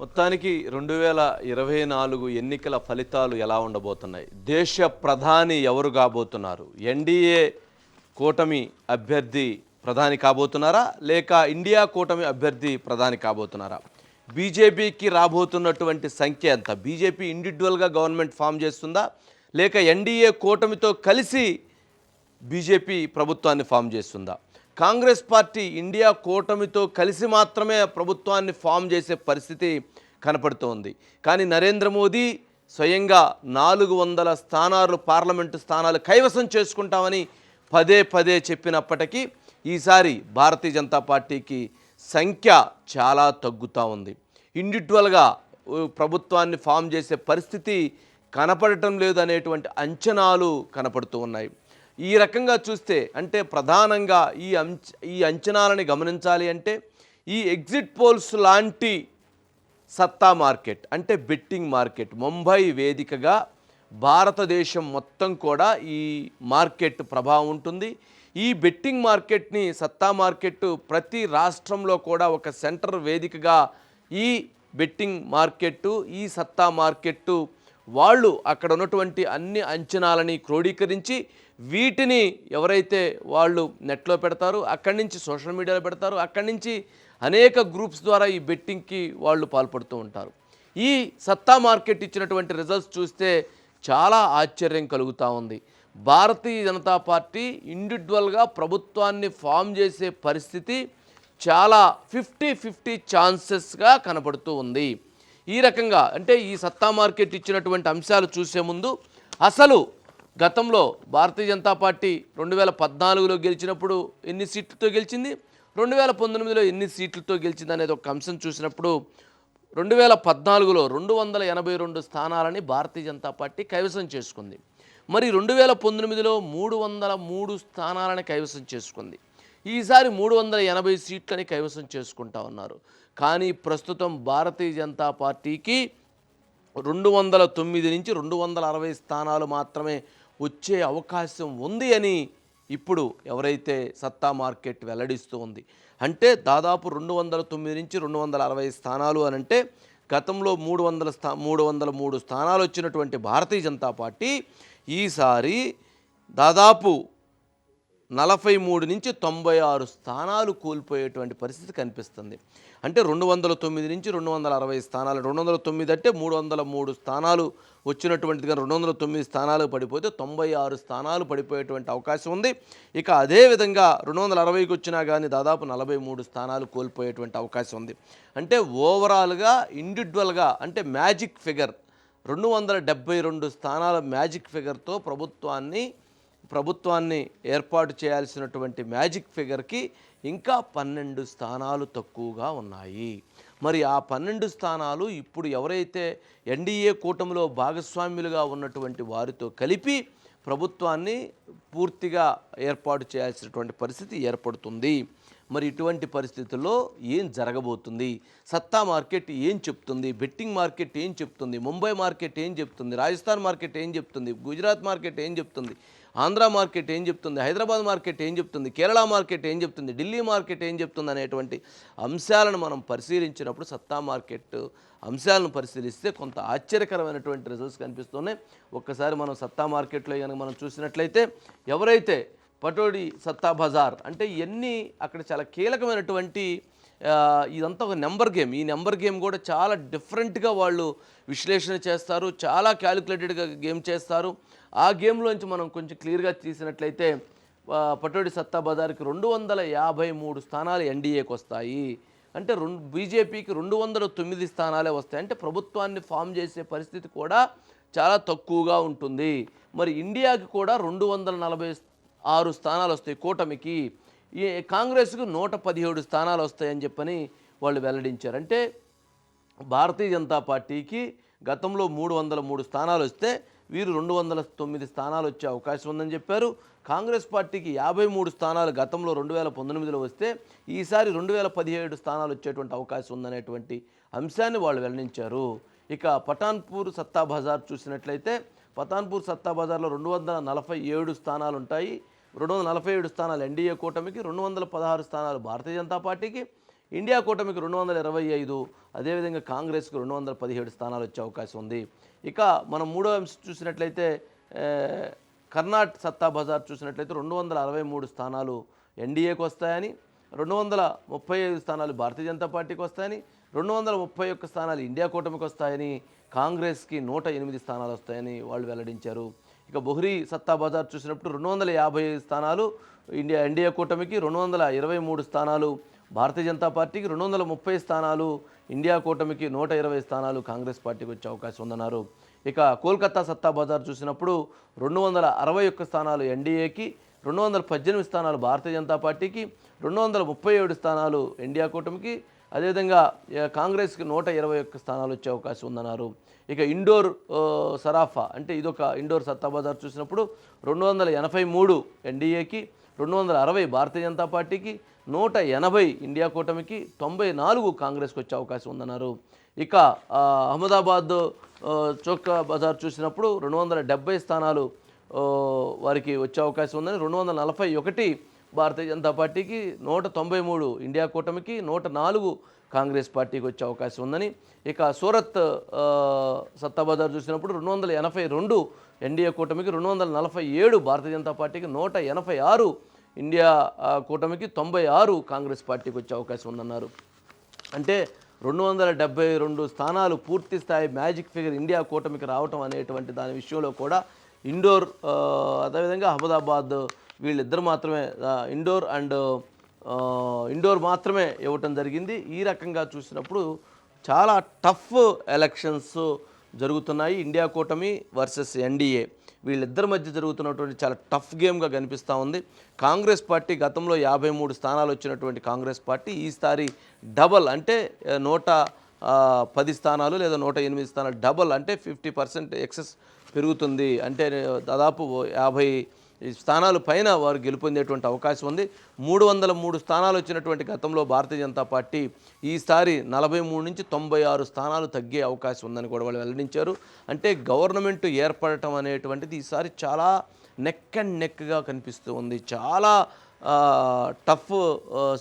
మొత్తానికి రెండు వేల ఇరవై నాలుగు ఎన్నికల ఫలితాలు ఎలా ఉండబోతున్నాయి? దేశ ప్రధాని ఎవరు కాబోతున్నారు? ఎన్డీఏ కూటమి అభ్యర్థి ప్రధాని కాబోతున్నారా? లేక ఇండియా కూటమి అభ్యర్థి ప్రధాని కాబోతున్నారా? బీజేపీకి రాబోతున్నటువంటి సంఖ్య ఎంత? బీజేపీ ఇండివిజువల్గా గవర్నమెంట్ ఫామ్ చేస్తుందా? లేక ఎన్డీఏ కూటమితో కలిసి బీజేపీ ప్రభుత్వాన్ని ఫామ్ చేస్తుందా? కాంగ్రెస్ పార్టీ ఇండియా కూటమితో కలిసి మాత్రమే ప్రభుత్వాన్ని ఫామ్ చేసే పరిస్థితి కనపడుతోంది. కానీ నరేంద్ర మోదీ స్వయంగా నాలుగు వందల స్థానాలు పార్లమెంటు స్థానాలు కైవసం చేసుకుంటామని పదే పదే చెప్పినప్పటికీ ఈసారి భారతీయ జనతా పార్టీకి సంఖ్య చాలా తగ్గుతూ ఉంది. ఇండివిజువల్గా ప్రభుత్వాన్ని ఫామ్ చేసే పరిస్థితి కనపడటం లేదు అనేటువంటి అంచనాలు కనపడుతూ ఉన్నాయి. ఈ రకంగా చూస్తే అంటే ప్రధానంగా ఈ అంచ ఈ అంచనాలని గమనించాలి అంటే ఈ ఎగ్జిట్ పోల్స్ లాంటి సత్తా మార్కెట్ అంటే బెట్టింగ్ మార్కెట్ ముంబై వేదికగా భారతదేశం మొత్తం కూడా ఈ మార్కెట్ ప్రభావం ఉంటుంది. ఈ బెట్టింగ్ మార్కెట్ని సత్తా మార్కెట్ ప్రతి రాష్ట్రంలో కూడా ఒక సెంటర్ వేదికగా ఈ బెట్టింగ్ మార్కెట్టు ఈ సత్తా మార్కెట్టు వాళ్ళు అక్కడ ఉన్నటువంటి అన్ని అంచనాలని క్రోడీకరించి వీటిని ఎవరైతే వాళ్ళు నెట్లో పెడతారో అక్కడి నుంచి సోషల్ మీడియాలో పెడతారు అక్కడి నుంచి అనేక గ్రూప్స్ ద్వారా ఈ బెట్టింగ్కి వాళ్ళు పాల్పడుతూ ఉంటారు. ఈ సత్తా మార్కెట్ ఇచ్చినటువంటి రిజల్ట్స్ చూస్తే చాలా ఆశ్చర్యం కలుగుతూ ఉంది. భారతీయ జనతా పార్టీ ఇండివిజువల్గా ప్రభుత్వాన్ని ఫామ్ చేసే పరిస్థితి చాలా ఫిఫ్టీ ఫిఫ్టీ ఛాన్సెస్గా కనపడుతూ ఉంది. ఈ రకంగా అంటే ఈ సత్తా మార్కెట్ ఇచ్చినటువంటి అంశాలు చూసే ముందు అసలు గతంలో భారతీయ జనతా పార్టీ రెండు వేల పద్నాలుగులో గెలిచినప్పుడు ఎన్ని సీట్లతో గెలిచింది? రెండు వేల పంతొమ్మిదిలో ఎన్ని సీట్లతో గెలిచింది అనేది ఒక అంశం చూసినప్పుడు రెండు వేల పద్నాలుగులో రెండు వందల ఎనభై రెండు స్థానాలని భారతీయ జనతా పార్టీ కైవసం చేసుకుంది. మరి రెండు వేల పంతొమ్మిదిలో మూడు వందల మూడు స్థానాలని కైవసం చేసుకుంది. ఈసారి మూడు వందల ఎనభై సీట్లని కైవసం చేసుకుంటా ఉన్నారు. కానీ ప్రస్తుతం భారతీయ జనతా పార్టీకి రెండు వందల తొమ్మిది నుంచి రెండు వందల అరవై స్థానాలు మాత్రమే వచ్చే అవకాశం ఉంది అని ఇప్పుడు ఎవరైతే సత్తా మార్కెట్ వెల్లడిస్తూ ఉంది. అంటే దాదాపు రెండు వందల తొమ్మిది నుంచి రెండు వందల అరవై స్థానాలు అని అంటే గతంలో మూడు వందల స్థా మూడు వందల మూడు స్థానాలు వచ్చినటువంటి భారతీయ జనతా పార్టీ ఈసారి దాదాపు నలభై మూడు నుంచి తొంభై ఆరు స్థానాలు కోల్పోయేటువంటి పరిస్థితి కనిపిస్తుంది. అంటే రెండు వందల తొమ్మిది నుంచి రెండు వందల అరవై స్థానాలు రెండు వందల తొమ్మిది అంటే మూడు వందల మూడు స్థానాలు వచ్చినటువంటిదిగా రెండు వందల తొమ్మిది స్థానాలు పడిపోతే తొంభై ఆరు స్థానాలు పడిపోయేటువంటి అవకాశం ఉంది. ఇక అదేవిధంగా రెండు వందల అరవైకి వచ్చినా కానీ దాదాపు నలభై మూడు స్థానాలు కోల్పోయేటువంటి అవకాశం ఉంది. అంటే ఓవరాల్గా ఇండివిజువల్గా అంటే మ్యాజిక్ ఫిగర్ రెండు వందల డెబ్బై రెండు స్థానాల మ్యాజిక్ ఫిగర్తో ప్రభుత్వాన్ని ప్రభుత్వాన్ని ఏర్పాటు చేయాల్సినటువంటి మ్యాజిక్ ఫిగర్కి ఇంకా పన్నెండు స్థానాలు తక్కువగా ఉన్నాయి. మరి ఆ పన్నెండు స్థానాలు ఇప్పుడు ఎవరైతే ఎన్డీఏ కూటమిలో భాగస్వామ్యులుగా ఉన్నటువంటి వారితో కలిపి ప్రభుత్వాన్ని పూర్తిగా ఏర్పాటు చేయాల్సినటువంటి పరిస్థితి ఏర్పడుతుంది. మరి ఇటువంటి పరిస్థితుల్లో ఏం జరగబోతుంది? సత్తా మార్కెట్ ఏం చెప్తుంది? బెట్టింగ్ మార్కెట్ ఏం చెప్తుంది? ముంబై మార్కెట్ ఏం చెప్తుంది? రాజస్థాన్ మార్కెట్ ఏం చెప్తుంది? గుజరాత్ మార్కెట్ ఏం చెప్తుంది? ఆంధ్ర మార్కెట్ ఏం చెప్తుంది? హైదరాబాద్ మార్కెట్ ఏం చెప్తుంది? కేరళ మార్కెట్ ఏం చెప్తుంది? ఢిల్లీ మార్కెట్ ఏం చెప్తుంది? అనేటువంటి అంశాలను మనం పరిశీలించినప్పుడు సత్తా మార్కెట్ అంశాలను పరిశీలిస్తే కొంత ఆశ్చర్యకరమైనటువంటి రిజల్ట్స్ కనిపిస్తున్నాయి. ఒక్కసారి మనం సత్తా మార్కెట్లో కనుక మనం చూసినట్లయితే ఎవరైతే పటోడి సత్తా బజార్ అంటే ఎన్ని అక్కడ చాలా కీలకమైనటువంటి ఇదంతా ఒక నెంబర్ గేమ్. ఈ నెంబర్ గేమ్ కూడా చాలా డిఫరెంట్గా వాళ్ళు విశ్లేషణ చేస్తారు. చాలా క్యాలిక్యులేటెడ్గా గేమ్ చేస్తారు. ఆ గేమ్లోంచి మనం కొంచెం క్లియర్గా తీసినట్లయితే పటోడి సత్తా బజార్కి రెండు వందల యాభై మూడు స్థానాలు ఎన్డీఏకి వస్తాయి. అంటే రెండు బీజేపీకి రెండు వందల తొమ్మిది స్థానాలే వస్తాయి. అంటే ప్రభుత్వాన్ని ఫామ్ చేసే పరిస్థితి కూడా చాలా తక్కువగా ఉంటుంది. మరి ఇండియాకి కూడా రెండు వందల నలభై ఆరు స్థానాలు వస్తాయి కూటమికి. ఈ కాంగ్రెస్కు నూట పదిహేడు స్థానాలు వస్తాయని చెప్పని వాళ్ళు వెల్లడించారు. అంటే భారతీయ జనతా పార్టీకి గతంలో మూడు వందల మూడు స్థానాలు వస్తే వీరు రెండు వందల తొమ్మిది స్థానాలు వచ్చే అవకాశం ఉందని చెప్పారు. కాంగ్రెస్ పార్టీకి యాభై మూడు స్థానాలు గతంలో రెండు వేల పంతొమ్మిదిలో వస్తే ఈసారి రెండు వేల పదిహేడు స్థానాలు వచ్చేటువంటి అవకాశం ఉందనేటువంటి అంశాన్ని వాళ్ళు వెల్లడించారు. ఇక పఠాన్పూర్ సత్తా బజార్ చూసినట్లయితే పఠాన్పూర్ సత్తా బజార్లో రెండు వందల నలభై ఏడు స్థానాలు ఉంటాయి రెండు వందల నలభై ఏడు స్థానాలు ఎన్డీఏ కూటమికి రెండు వందల పదహారు స్థానాలు భారతీయ జనతా పార్టీకి ఇండియా కూటమికి రెండు వందల ఇరవై ఐదు అదేవిధంగా కాంగ్రెస్కి రెండు వందల పదిహేడు స్థానాలు వచ్చే అవకాశం ఉంది. ఇక మనం మూడో అంశం చూసినట్లయితే కర్ణాటక సత్తా బజార్ చూసినట్లయితే రెండు వందల అరవై మూడు స్థానాలు ఎన్డీఏకి వస్తాయని రెండు వందల ముప్పై ఐదు స్థానాలు భారతీయ జనతా పార్టీకి వస్తాయని రెండు వందల ముప్పై ఒక్క స్థానాలు ఇండియా కూటమికి వస్తాయని కాంగ్రెస్కి నూట ఎనిమిది స్థానాలు వస్తాయని వాళ్ళు వెల్లడించారు. ఇక బొహ్రీ సత్తా బజార్ చూసినప్పుడు రెండు వందల యాభై ఐదు స్థానాలు ఇండియా ఎన్డీఏ కూటమికి రెండు వందల ఇరవై మూడు స్థానాలు భారతీయ జనతా పార్టీకి రెండు వందల ముప్పై స్థానాలు ఇండియా కూటమికి నూట ఇరవై స్థానాలు కాంగ్రెస్ పార్టీకి వచ్చే అవకాశం ఉందన్నారు. ఇక కోల్కతా సత్తా బజార్ చూసినప్పుడు రెండు వందల అరవై ఒక్క స్థానాలు ఎన్డీఏకి రెండు వందల పద్దెనిమిది స్థానాలు భారతీయ జనతా పార్టీకి రెండు వందల ముప్పై ఏడు స్థానాలు ఇండియా కూటమికి అదేవిధంగా కాంగ్రెస్కి నూట ఇరవై ఒక్క స్థానాలు వచ్చే అవకాశం ఉందన్నారు. ఇక ఇండోర్ సరాఫా అంటే ఇదొక ఇండోర్ సత్తా బజార్ చూసినప్పుడు రెండు వందల ఎనభై మూడు ఎన్డీఏకి రెండు వందల అరవై భారతీయ జనతా పార్టీకి నూట ఎనభై ఇండియా కూటమికి తొంభై నాలుగు కాంగ్రెస్కి వచ్చే అవకాశం ఉందన్నారు. ఇక అహ్మదాబాద్ చౌక బజార్ చూసినప్పుడు రెండు వందల డెబ్బై స్థానాలు వారికి వచ్చే అవకాశం ఉందని రెండు వందల నలభై ఒకటి భారతీయ జనతా పార్టీకి నూట తొంభై మూడు ఇండియా కూటమికి నూట నాలుగు కాంగ్రెస్ పార్టీకి వచ్చే అవకాశం ఉందని. ఇక సూరత్ సత్తాబజార్ చూసినప్పుడు రెండు వందల ఎనభై రెండు ఎన్డీఏ కూటమికి రెండు వందల నలభై ఏడు భారతీయ జనతా పార్టీకి నూట ఎనభై ఆరు ఇండియా కూటమికి తొంభై ఆరు కాంగ్రెస్ పార్టీకి వచ్చే అవకాశం ఉందన్నారు. అంటే రెండు వందల డెబ్బై రెండు స్థానాలు పూర్తి స్థాయి మ్యాజిక్ ఫిగర్ ఇండియా కూటమికి రావటం అనేటువంటి దాని విషయంలో కూడా ఇండోర్ అదేవిధంగా అహ్మదాబాద్ వీళ్ళిద్దరు మాత్రమే ఇండోర్ అండ్ ఇండోర్ మాత్రమే ఇవ్వటం జరిగింది. ఈ రకంగా చూసినప్పుడు చాలా టఫ్ ఎలక్షన్స్ జరుగుతున్నాయి. ఇండియా కూటమి వర్సెస్ ఎన్డీఏ. వీళ్ళిద్దరి మధ్య జరుగుతున్నటువంటి చాలా టఫ్ గేమ్గా కనిపిస్తూ ఉంది. కాంగ్రెస్ పార్టీ గతంలో యాభై మూడు స్థానాలు వచ్చినటువంటి కాంగ్రెస్ పార్టీ ఈసారి డబల్ అంటే నూట పది స్థానాలు లేదా నూట ఎనిమిది స్థానాలు డబల్ అంటే ఫిఫ్టీ పర్సెంట్ ఎక్సెస్ పెరుగుతుంది. అంటే దాదాపు యాభై ఈ స్థానాలు పైన వారు గెలుపొందేటువంటి అవకాశం ఉంది. మూడు వందల మూడు స్థానాలు వచ్చినటువంటి గతంలో భారతీయ జనతా పార్టీ ఈసారి నలభై మూడు నుంచి తొంభై ఆరు స్థానాలు తగ్గే అవకాశం ఉందని కూడా వాళ్ళు వెల్లడించారు. అంటే గవర్నమెంట్ ఏర్పడటం అనేటువంటిది ఈసారి చాలా నెక్ అండ్ నెక్గా కనిపిస్తూ ఉంది. చాలా టఫ్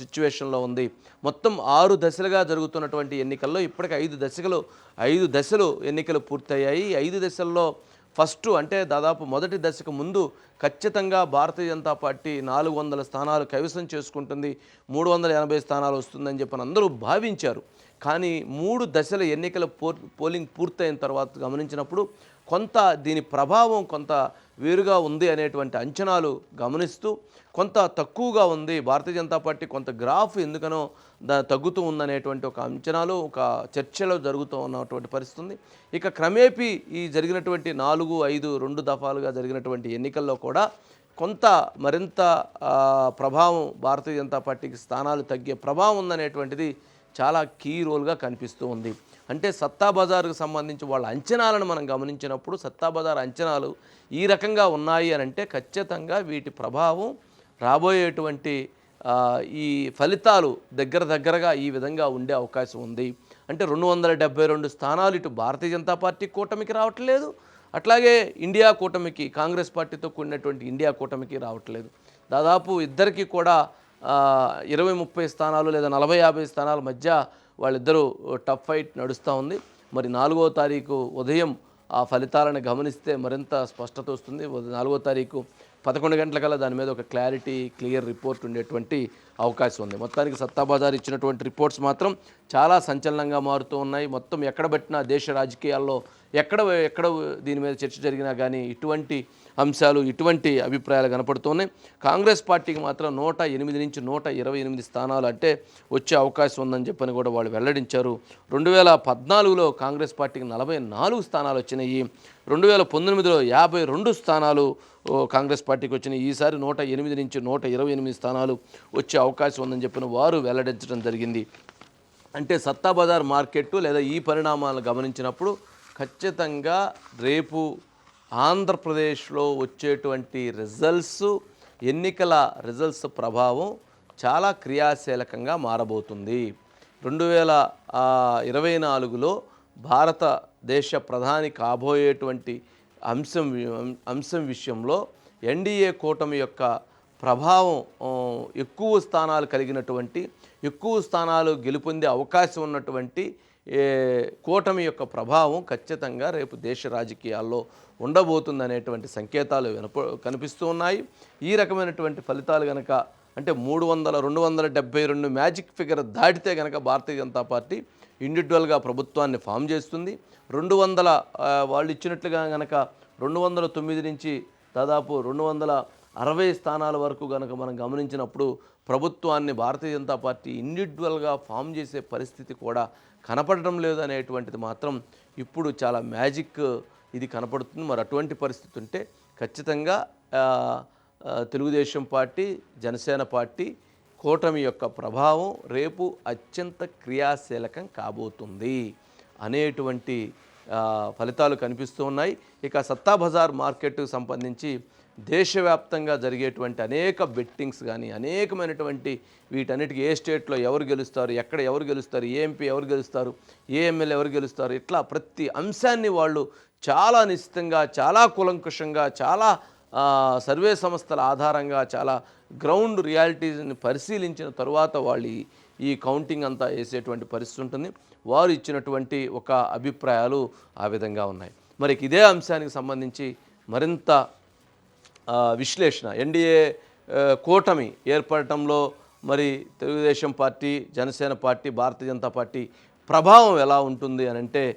సిచ్యువేషన్లో ఉంది. మొత్తం ఆరు దశలుగా జరుగుతున్నటువంటి ఎన్నికల్లో ఇప్పటికి ఐదు దశలు ఐదు దశలు ఎన్నికలు పూర్తయ్యాయి. ఐదు దశల్లో ఫస్ట్ అంటే దాదాపు మొదటి దశకు ముందు ఖచ్చితంగా భారతీయ జనతా పార్టీ నాలుగు వందల స్థానాలు కైవసం చేసుకుంటుంది మూడు వందల ఎనభై స్థానాలు వస్తుందని చెప్పని అందరూ భావించారు. కానీ మూడు దశల ఎన్నికల పో పోలింగ్ పూర్తయిన తర్వాత గమనించినప్పుడు కొంత దీని ప్రభావం కొంత వేరుగా ఉంది అనేటువంటి అంచనాలు గమనిస్తూ కొంత తక్కువగా ఉంది భారతీయ జనతా పార్టీ కొంత గ్రాఫ్ ఎందుకనో దా తగ్గుతూ ఉందనేటువంటి ఒక అంచనాలు ఒక చర్చలో జరుగుతూ ఉన్నటువంటి పరిస్థితి ఉంది ఇక క్రమేపీ ఈ జరిగినటువంటి నాలుగు ఐదు రెండు దఫాలుగా జరిగినటువంటి ఎన్నికల్లో కూడా కొంత మరింత ప్రభావం భారతీయ జనతా పార్టీకి స్థానాలు తగ్గే ప్రభావం ఉందనేటువంటిది చాలా కీ రోల్గా కనిపిస్తూ ఉంది. అంటే సత్తా బజార్కు సంబంధించి వాళ్ళ అంచనాలను మనం గమనించినప్పుడు సత్తా బజార్ అంచనాలు ఈ రకంగా ఉన్నాయి అని అంటే ఖచ్చితంగా వీటి ప్రభావం రాబోయేటువంటి ఈ ఫలితాలు దగ్గర దగ్గరగా ఈ విధంగా ఉండే అవకాశం ఉంది. అంటే రెండు వందల డెబ్బై రెండు స్థానాలు ఇటు భారతీయ జనతా పార్టీ కూటమికి రావట్లేదు. అట్లాగే ఇండియా కూటమికి కాంగ్రెస్ పార్టీతో కూడినటువంటి ఇండియా కూటమికి రావట్లేదు. దాదాపు ఇద్దరికి కూడా ఇరవై ముప్పై స్థానాలు లేదా నలభై యాభై స్థానాల మధ్య వాళ్ళిద్దరూ టఫ్ ఫైట్ నడుస్తూ ఉంది. మరి నాలుగో తారీఖు ఉదయం ఆ ఫలితాలను గమనిస్తే మరింత స్పష్టత వస్తుంది. నాలుగో తారీఖు పదకొండు గంటలకల్లా దాని మీద ఒక క్లారిటీ క్లియర్ రిపోర్ట్ ఉండేటువంటి అవకాశం ఉంది. మొత్తానికి సత్తాబజార్ ఇచ్చినటువంటి రిపోర్ట్స్ మాత్రం చాలా సంచలనంగా మారుతూ ఉన్నాయి. మొత్తం ఎక్కడ పెట్టినా దేశ రాజకీయాల్లో ఎక్కడ ఎక్కడ దీని మీద చర్చ జరిగినా కానీ ఇటువంటి అంశాలు ఇటువంటి అభిప్రాయాలు కనపడుతున్నాయి. కాంగ్రెస్ పార్టీకి మాత్రం నూట ఎనిమిది నుంచి నూట ఇరవై ఎనిమిది స్థానాలు అంటే వచ్చే అవకాశం ఉందని చెప్పని కూడా వాళ్ళు వెల్లడించారు. రెండు వేల పద్నాలుగులో కాంగ్రెస్ పార్టీకి నలభై నాలుగు స్థానాలు వచ్చినాయి. రెండు వేల పంతొమ్మిదిలో యాభై రెండు స్థానాలు కాంగ్రెస్ పార్టీకి వచ్చిన ఈసారి నూట ఎనిమిది నుంచి నూట ఇరవై ఎనిమిది స్థానాలు వచ్చే అవకాశం ఉందని చెప్పిన వారు వెల్లడించడం జరిగింది. అంటే సత్తా బజార్ మార్కెట్ లేదా ఈ పరిణామాలను గమనించినప్పుడు ఖచ్చితంగా రేపు ఆంధ్రప్రదేశ్లో వచ్చేటువంటి రిజల్ట్స్ ఎన్నికల రిజల్ట్స్ ప్రభావం చాలా క్రియాశీలకంగా మారబోతుంది. రెండు వేల ఇరవై నాలుగులో భారతదేశ ప్రధాని కాబోయేటువంటి అంశం అంశం విషయంలో ఎన్డీఏ కూటమి యొక్క ప్రభావం ఎక్కువ స్థానాలు కలిగినటువంటి ఎక్కువ స్థానాలు గెలుపొందే అవకాశం ఉన్నటువంటి కూటమి యొక్క ప్రభావం ఖచ్చితంగా రేపు దేశ రాజకీయాల్లో ఉండబోతుందనేటువంటి సంకేతాలు వినప కనిపిస్తూ ఉన్నాయి. ఈ రకమైనటువంటి ఫలితాలు కనుక అంటే మూడు వందల రెండు వందల డెబ్బై రెండు మ్యాజిక్ ఫిగర్ దాటితే కనుక భారతీయ జనతా పార్టీ ఇండివిజువల్గా ప్రభుత్వాన్ని ఫామ్ చేస్తుంది. రెండు వందల వాళ్ళు ఇచ్చినట్లుగా కనుక రెండు వందల తొమ్మిది నుంచి దాదాపు రెండు వందల అరవై స్థానాల వరకు కనుక మనం గమనించినప్పుడు ప్రభుత్వాన్ని భారతీయ జనతా పార్టీ ఇండివిజువల్గా ఫామ్ చేసే పరిస్థితి కూడా కనపడడం లేదు అనేటువంటిది మాత్రం ఇప్పుడు చాలా మ్యాజిక్ ఇది కనపడుతుంది. మరి అటువంటి పరిస్థితి ఉంటే ఖచ్చితంగా తెలుగుదేశం పార్టీ జనసేన పార్టీ కూటమి యొక్క ప్రభావం రేపు అత్యంత క్రియాశీలకం కాబోతుంది అనేటువంటి ఫలితాలు కనిపిస్తూ ఉన్నాయి. ఇక సత్తా బజార్ మార్కెట్కు సంబంధించి దేశవ్యాప్తంగా జరిగేటువంటి అనేక బెట్టింగ్స్ కానీ అనేకమైనటువంటి వీటన్నిటికీ ఏ స్టేట్లో ఎవరు గెలుస్తారు ఎక్కడ ఎవరు గెలుస్తారు ఏ ఎంపీ ఎవరు గెలుస్తారు ఏ ఎమ్మెల్యే ఎవరు గెలుస్తారు ఇట్లా ప్రతి అంశాన్ని వాళ్ళు చాలా నిశ్చితంగా చాలా కులంకుషంగా చాలా సర్వే సంస్థల ఆధారంగా చాలా గ్రౌండ్ రియాలిటీస్ని పరిశీలించిన తరువాత వాళ్ళు ఈ- కౌంటింగ్ అంతా వేసేటువంటి పరిస్థితి ఉంటుంది. వారు ఇచ్చినటువంటి ఒక అభిప్రాయాలు ఆ విధంగా ఉన్నాయి. మరి ఇదే అంశానికి సంబంధించి మరింత విశ్లేషణ. ఎన్డీఏ కూటమి ఏర్పడటంలో మరి Telugu Desam party Janasena party Bharatiya Janata party ప్రభావం ఎలా ఉంటుంది అని అంటే